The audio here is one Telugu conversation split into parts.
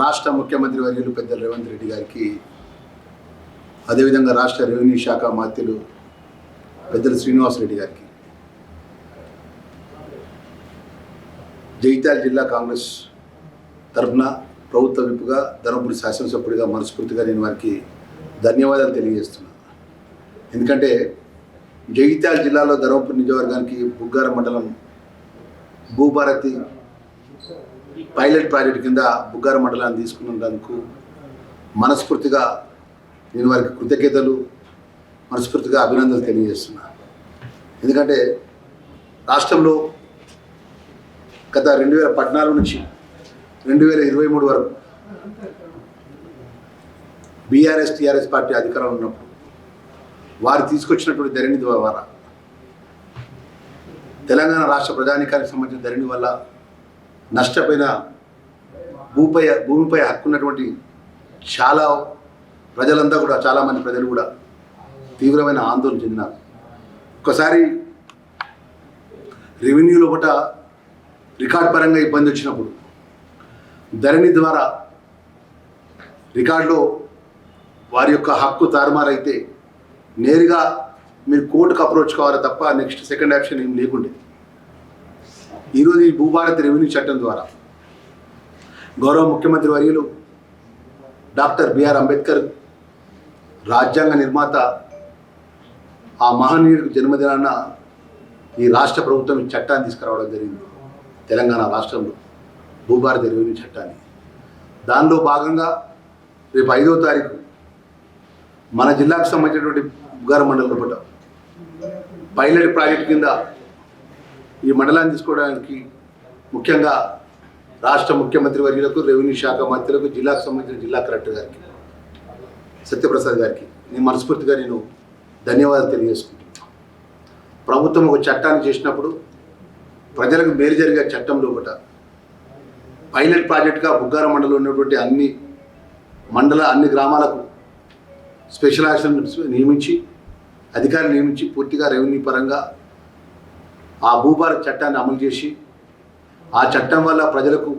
రాష్ట్ర ముఖ్యమంత్రి వర్యులు పెద్ద రేవంత్ రెడ్డి గారికి అదేవిధంగా రాష్ట్ర రెవెన్యూ శాఖ మాత్యులు పెద్దలు శ్రీనివాసరెడ్డి గారికి. జగిత్యాల జిల్లా కాంగ్రెస్ తరఫున ప్రభుత్వ విప్పుగా ధర్మపురి శాసనసభ్యుడిగా మనస్ఫూర్తిగా నేను వారికి ధన్యవాదాలు తెలియజేస్తున్నాను ఎందుకంటే జగిత్యాల జిల్లాలో ధర్మపురి నియోజకవర్గానికి బుగ్గార మండలం భూభారతి పైలట్ ప్రాజెక్ట్ కింద బుగ్గార మండలాన్ని తీసుకున్నందుకు మనస్ఫూర్తిగా నేను వారికి కృతజ్ఞతలు మనస్ఫూర్తిగా అభినందనలు తెలియజేస్తున్నా. ఎందుకంటే రాష్ట్రంలో గత రెండు వేల పద్నాలుగు నుంచి రెండు వేల ఇరవై మూడు వరకు బీఆర్ఎస్ టీఆర్ఎస్ పార్టీ అధికారంలో ఉన్నప్పుడు వారు తీసుకొచ్చినటువంటి ధరణి ద్వారా తెలంగాణ రాష్ట్ర ప్రజానికానికి సంబంధించిన ధరణి వల్ల నష్టపోయిన భూపై భూమిపై హక్కున్నటువంటి చాలా ప్రజలంతా కూడా చాలామంది ప్రజలు కూడా తీవ్రమైన ఆందోళన చెందినారు. ఒకసారి రెవెన్యూ లోపల రికార్డ్ పరంగా ఇబ్బంది వచ్చినప్పుడు ధరణి ద్వారా రికార్డులో వారి యొక్క హక్కు తారుమారైతే నేరుగా మీరు కోర్టుకు అప్రోచ్ కావాలి తప్ప నెక్స్ట్ సెకండ్ ఆప్షన్ ఏం లేకుండే. ఈరోజు ఈ భూభారత రెవెన్యూ చట్టం ద్వారా గౌరవ ముఖ్యమంత్రి వర్యులు డాక్టర్ బిఆర్ అంబేద్కర్ రాజ్యాంగ నిర్మాత ఆ మహనీయుడికి జన్మదినాన ఈ రాష్ట్ర ప్రభుత్వం ఈ చట్టాన్ని తీసుకురావడం జరిగింది. తెలంగాణ రాష్ట్రంలో భూభారత రెవెన్యూ చట్టాన్ని. దానిలో భాగంగా రేపు ఐదో తారీఖు మన జిల్లాకు సంబంధించినటువంటి బుగార మండలం లోపల పైలట్ ప్రాజెక్ట్ కింద ఈ మండలాన్ని తీసుకోవడానికి ముఖ్యంగా రాష్ట్ర ముఖ్యమంత్రి వర్యులకు రెవెన్యూ శాఖ మంత్రులకు జిల్లాకు సంబంధించిన జిల్లా కలెక్టర్ గారికి సత్యప్రసాద్ గారికి నేను మనస్ఫూర్తిగా నేను ధన్యవాదాలు తెలియజేసుకుంటున్నాను. ప్రభుత్వం ఒక చట్టాన్ని చేసినప్పుడు ప్రజలకు మేలు జరిగే చట్టంలో ఒకట పైలట్ ప్రాజెక్ట్గా బుగ్గార మండలం ఉన్నటువంటి అన్ని మండల అన్ని గ్రామాలకు స్పెషల్ ఆఫీసర్ నియమించి అధికారులు నియమించి పూర్తిగా రెవెన్యూ పరంగా ఆ భూభారత్ చట్టాన్ని అమలు చేసి ఆ చట్టం వల్ల ప్రజలకు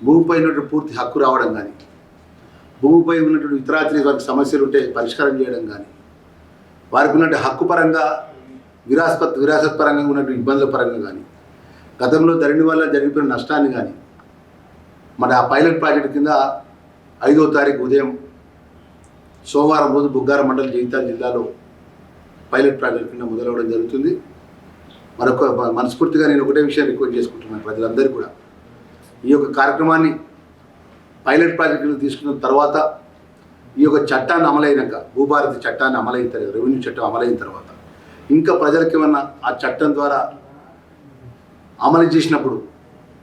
భూమిపై ఉన్నటువంటి పూర్తి హక్కు రావడం కానీ భూమిపై ఉన్నటువంటి ఇతరాత్రి వారికి సమస్యలు ఉంటే పరిష్కారం చేయడం కానీ వారికి ఉన్నటువంటి హక్కు పరంగా విరాసత్ విరాసత్ పరంగా ఉన్నటువంటి ఇబ్బందుల పరంగా కానీ గతంలో ధరణి వల్ల జరిగిపోయిన నష్టాన్ని కానీ మన ఆ పైలట్ ప్రాజెక్ట్ కింద ఐదో తారీఖు ఉదయం సోమవారం రోజు బుగ్గార మండలం జగిత్యాల జిల్లాలో పైలట్ ప్రాజెక్ట్ కింద మొదలవడం జరుగుతుంది. మరొక మనస్ఫూర్తిగా నేను ఒకటే విషయం రిక్వెస్ట్ చేసుకుంటున్నాను ప్రజలందరూ కూడా. ఈ యొక్క కార్యక్రమాన్ని పైలట్ ప్రాజెక్టులు తీసుకున్న తర్వాత ఈ యొక్క చట్టాన్ని అమలైనాక భూభారతి చట్టాన్ని అమలైన తర్వాత రెవెన్యూ చట్టం అమలైన తర్వాత ఇంకా ప్రజలకు ఏమన్నా ఆ చట్టం ద్వారా అమలు చేసినప్పుడు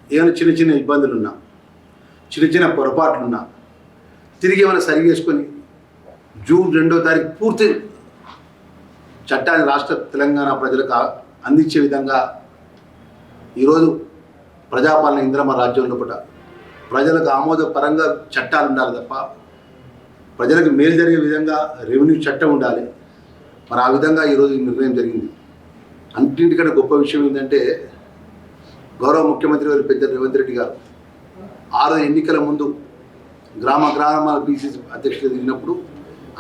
ఏమైనా చిన్న చిన్న ఇబ్బందులు ఉన్నా చిన్న చిన్న పొరపాట్లున్నా తిరిగి ఏమైనా సరి చేసుకొని జూన్ రెండో తారీఖు పూర్తి చట్టాన్ని రాష్ట్ర తెలంగాణ ప్రజలకు అందించే విధంగా ఈరోజు ప్రజాపాలన ఇంద్రమ రాజ్యం లోపల ప్రజలకు ఆమోదపరంగా చట్టాలు ఉండాలి తప్ప ప్రజలకు మేలు జరిగే విధంగా రెవెన్యూ చట్టం ఉండాలి. మరి ఆ విధంగా ఈరోజు ఈ నిర్ణయం జరిగింది. అన్నింటికంటే గొప్ప విషయం ఏంటంటే గౌరవ ముఖ్యమంత్రి గారు పెద్ద రేవంత్ రెడ్డి గారు ఆరు ఎన్నికల ముందు గ్రామ గ్రామాల బీసీసీ అధ్యక్షులు దిగినప్పుడు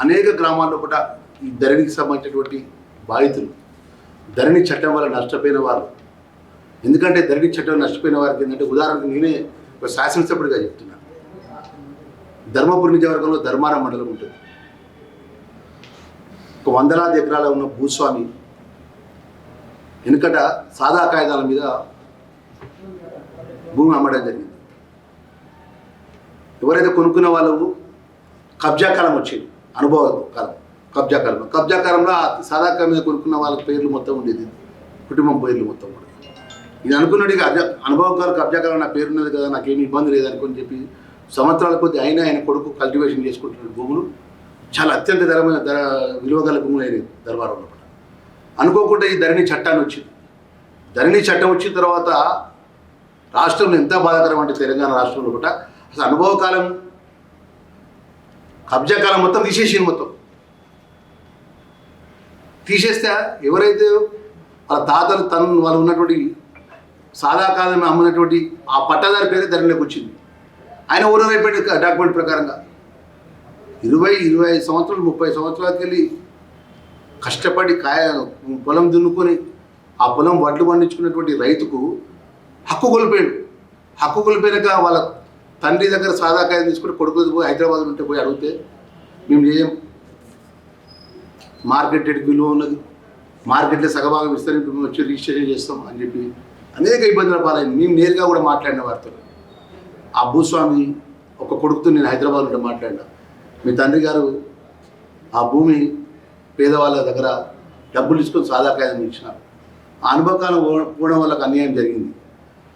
అనేక గ్రామాల్లో కూడా ఈ ధరణికి సంబంధించినటువంటి బాధితులు ధరణి చట్టం వల్ల నష్టపోయిన వారు. ఎందుకంటే ధరణి చట్టం నష్టపోయిన వారికి ఏంటంటే ఉదాహరణకు నేనే ఒక శాసనసభ్యుడిగా చెప్తున్నాను ధర్మపురి నియోజకవర్గంలో ధర్మాన మండలం ఉంటుంది. ఒక వందలాది ఎకరాల ఉన్న భూస్వామి వెనుకట సాదా కాగితాల మీద భూమి అమ్మడం జరిగింది. ఎవరైతే కొనుక్కున్న వాళ్ళు కబ్జా కాలం వచ్చింది అనుభవ కాలం. కబ్జా కాలం కబ్జా కాలంలో మీద కొనుక్కున్న వాళ్ళ పేర్లు మొత్తం ఉండేది. కుటుంబం పేర్లు మొత్తం కూడా ఇది అనుకున్నాడు ఇక అజ అనుభవ కబ్జా కాలం నా పేరు ఉన్నది కదా నాకేమి ఇబ్బంది లేదు అనుకుని చెప్పి సంవత్సరాల కొద్ది అయినా ఆయన కొడుకు కల్టివేషన్ చేసుకుంటున్న భూములు. చాలా అత్యంత ధరమైన ధర విలువ గల భూములు అయినాయి దర్బారంలో కూడా అనుకోకుండా ఈ ధరణి చట్టాన్ని వచ్చింది. ధరణి చట్టం వచ్చిన తర్వాత రాష్ట్రంలో ఎంత బాధాకరం అంటే తెలంగాణ రాష్ట్రంలో కూడా అసలు అనుభవ కాలం కబ్జా కాలం మొత్తం తీసేసింది మొత్తం. తీసేస్తే ఎవరైతే వాళ్ళ తాతలు తను వాళ్ళు ఉన్నటువంటి సాదాకాలం అమ్మినటువంటి ఆ పట్టాదారి పేరే ధరలోకి వచ్చింది. ఆయన ఓనర్ అయిపోయాడు డాక్యుమెంట్ ప్రకారంగా. ఇరవై ఇరవై ఐదు సంవత్సరాలు ముప్పై సంవత్సరాలకి వెళ్ళి కష్టపడి కాయ పొలం దున్నుకొని ఆ పొలం వడ్లు పండించుకున్నటువంటి రైతుకు హక్కు కోల్పోయాడు. హక్కు కోల్పోయాక వాళ్ళ తండ్రి దగ్గర సాదాకాయం తీసుకుని కొడుకు పోయి హైదరాబాద్ ఉంటే పోయి అడిగితే మేము చేయం మార్కెట్ విలువ ఉన్నది. మార్కెట్లో సగభాగం ఇస్తారని మేము వచ్చి రిజిస్ట్రేషన్ చేస్తాం అని చెప్పి అనేక ఇబ్బందుల పాలైంది. మేము నేరుగా కూడా మాట్లాడిన వారితో ఆ భూస్వామి ఒక కొడుకుతో నేను హైదరాబాద్ ఉంటే మాట్లాడినా. మీ తండ్రి గారు ఆ భూమి పేదవాళ్ళ దగ్గర డబ్బులు తీసుకొని సాదా ఇచ్చినారు. ఆ అనుభవకాలం పోవడం వాళ్ళకి అన్యాయం జరిగింది.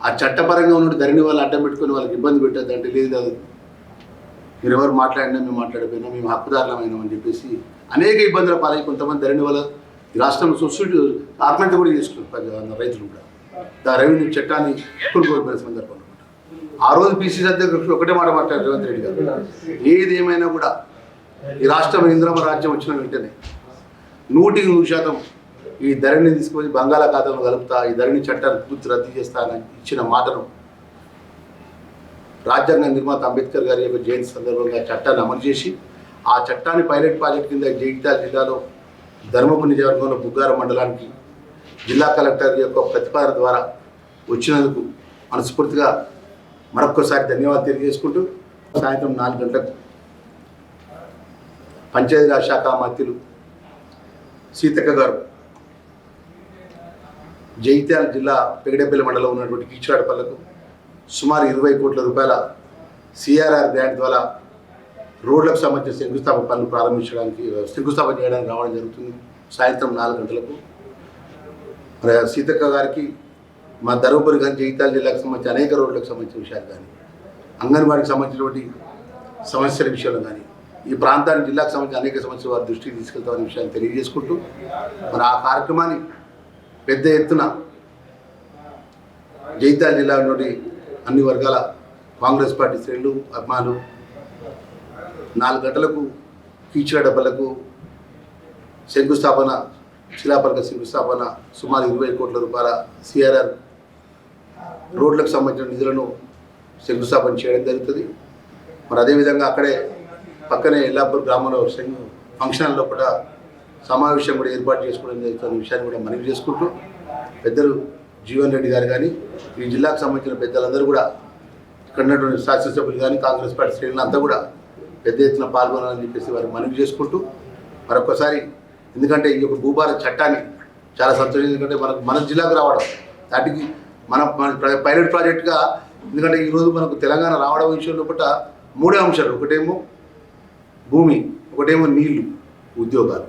ఆ చట్టపరంగా ఉన్న ధరణి వాళ్ళు అడ్డం పెట్టుకొని వాళ్ళకి ఇబ్బంది పెట్టద్దు అంటే లేదు లేదు. మీరు ఎవరు మాట్లాడినా మేము మాట్లాడిపోయినా మేము హక్కుదారులమైనాం అని చెప్పేసి అనేక ఇబ్బందుల పాలై కొంతమంది ధరణి వల్ల ఈ రాష్ట్రంలో సొసైటీ ఆత్మహత్య కూడా చేసుకున్నారు రైతులు కూడా. దా రెవెన్యూ చట్టాన్ని కోల్పోయిన సందర్భంలో ఆ రోజు పిసిసి అధ్యక్షుడు ఒకటే మాట మాట్లాడారు రేవంత్ రెడ్డి గారు. ఏది ఏమైనా కూడా ఈ రాష్ట్రం ఇంద్రమ రాజ్యం వచ్చిన వెంటనే నూటికి నూరు శాతం ఈ ధరణిని తీసుకొని బంగాళాఖాతంలో కలుపుతా ఈ ధరణి చట్టాన్ని పూర్తి రద్దు చేస్తానని ఇచ్చిన మాటను రాజ్యాంగ నిర్మాత అంబేద్కర్ గారి యొక్క జయంతి సందర్భంగా చట్టాన్ని అమలు చేసి ఆ చట్టాన్ని పైలట్ ప్రాజెక్ట్ కింద జగిత్యాల జిల్లాలో ధర్మపురి నియోజకవర్గంలో బుగ్గారం మండలానికి జిల్లా కలెక్టర్ యొక్క ప్రతిపాదన ద్వారా వచ్చినందుకు మనస్ఫూర్తిగా మరొక్కసారి ధన్యవాదాలు తెలియజేసుకుంటూ సాయంత్రం నాలుగు గంటలకు పంచాయతీరాజ్ శాఖ మంత్రులు సీతక్క గారు జగిత్యాల జిల్లా పెగడెపల్లి మండలం ఉన్నటువంటి కీచురాడపల్లకు సుమారు ఇరవై కోట్ల రూపాయల సిఆర్ఆర్ గ్రాంట్ ద్వారా రోడ్లకు సంబంధించిన శంకుస్థాపన పనులు ప్రారంభించడానికి శంకుస్థాపన చేయడానికి రావడం జరుగుతుంది. సాయంత్రం నాలుగు గంటలకు. మరి సీతక్క గారికి మా ధర్మపురి కానీ జగిత్యాల జిల్లాకు సంబంధించి అనేక రోడ్లకు సంబంధించిన విషయాలు కానీ అంగన్వాడికి సంబంధించినటువంటి సమస్యల విషయంలో కానీ ఈ ప్రాంతానికి జిల్లాకు సంబంధించిన అనేక సమస్యలు వారి దృష్టికి తీసుకెళ్తామనే విషయాన్ని తెలియజేసుకుంటూ మరి ఆ కార్యక్రమాన్ని పెద్ద ఎత్తున జగిత్యాల జిల్లా నుండి అన్ని వర్గాల కాంగ్రెస్ పార్టీ శ్రేణులు అభిమానులు నాలుగు గంటలకు కీచుల డబ్బలకు శంకుస్థాపన శిలాపలక శంకుస్థాపన సుమారు ఇరవై కోట్ల రూపాయల సిఆర్ఆర్ రోడ్లకు సంబంధించిన నిధులను శంకుస్థాపన చేయడం జరుగుతుంది. మరి అదేవిధంగా అక్కడే పక్కనే ఎల్లాపూర్ గ్రామంలో శంకు ఫంక్షన్ హాల్ లోపల సమావేశం కూడా ఏర్పాటు చేసుకోవడం జరుగుతున్న విషయాన్ని కూడా మనవి చేసుకుంటూ పెద్దలు జీవన్ రెడ్డి గారు కానీ ఈ జిల్లాకు సంబంధించిన పెద్దలందరూ కూడా ఇక్కడ ఉన్నటువంటి శాసనసభ్యులు కానీ కాంగ్రెస్ పార్టీ శ్రేణులు అంతా కూడా పెద్ద ఎత్తున పాల్గొనాలని చెప్పేసి వారు మనవి చేసుకుంటూ మరొకసారి ఎందుకంటే ఈ యొక్క భూభారత చట్టాన్ని చాలా సంతోషం ఎందుకంటే మనకు మన జిల్లాకు రావడం దాటికి మన ప్ర- పైలట్ ప్రాజెక్ట్గా ఎందుకంటే ఈరోజు మనకు తెలంగాణ రావడం విషయంలో ఒకట మూడే అంశాలు ఒకటేమో భూమి ఒకటేమో నీళ్ళు ఉద్యోగాలు.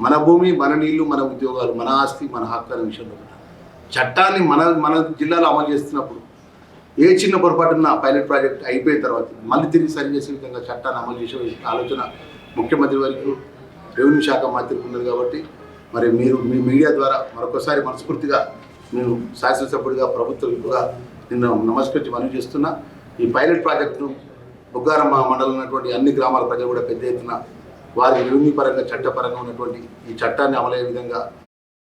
మన భూమి మన నీళ్ళు మన ఉద్యోగాలు మన ఆస్తి మన హక్కు అనే విషయంలో కూడా చట్టాన్ని మన మన జిల్లాలో అమలు చేస్తున్నప్పుడు ఏ చిన్న పొరపాటున్న పైలట్ ప్రాజెక్ట్ అయిపోయిన తర్వాత మళ్ళీ తిరిగి సరి చేసే విధంగా చట్టాన్ని అమలు చేసే ఆలోచన ముఖ్యమంత్రి వరకు రెవెన్యూ శాఖ మంత్రికి ఉన్నది కాబట్టి మరి మీరు మీ మీడియా ద్వారా మరొకసారి మనస్ఫూర్తిగా నేను శాసనసభ్యుడిగా ప్రభుత్వం నిన్న నమస్కరించి మనవి చేస్తున్నా. ఈ పైలట్ ప్రాజెక్టును బుగ్గారమ్మ మండలం ఉన్నటువంటి అన్ని గ్రామాల ప్రజలు కూడా పెద్ద ఎత్తున వారి రెవెన్యూ పరంగా చట్టపరంగా ఉన్నటువంటి ఈ చట్టాన్ని అమలయ్యే విధంగా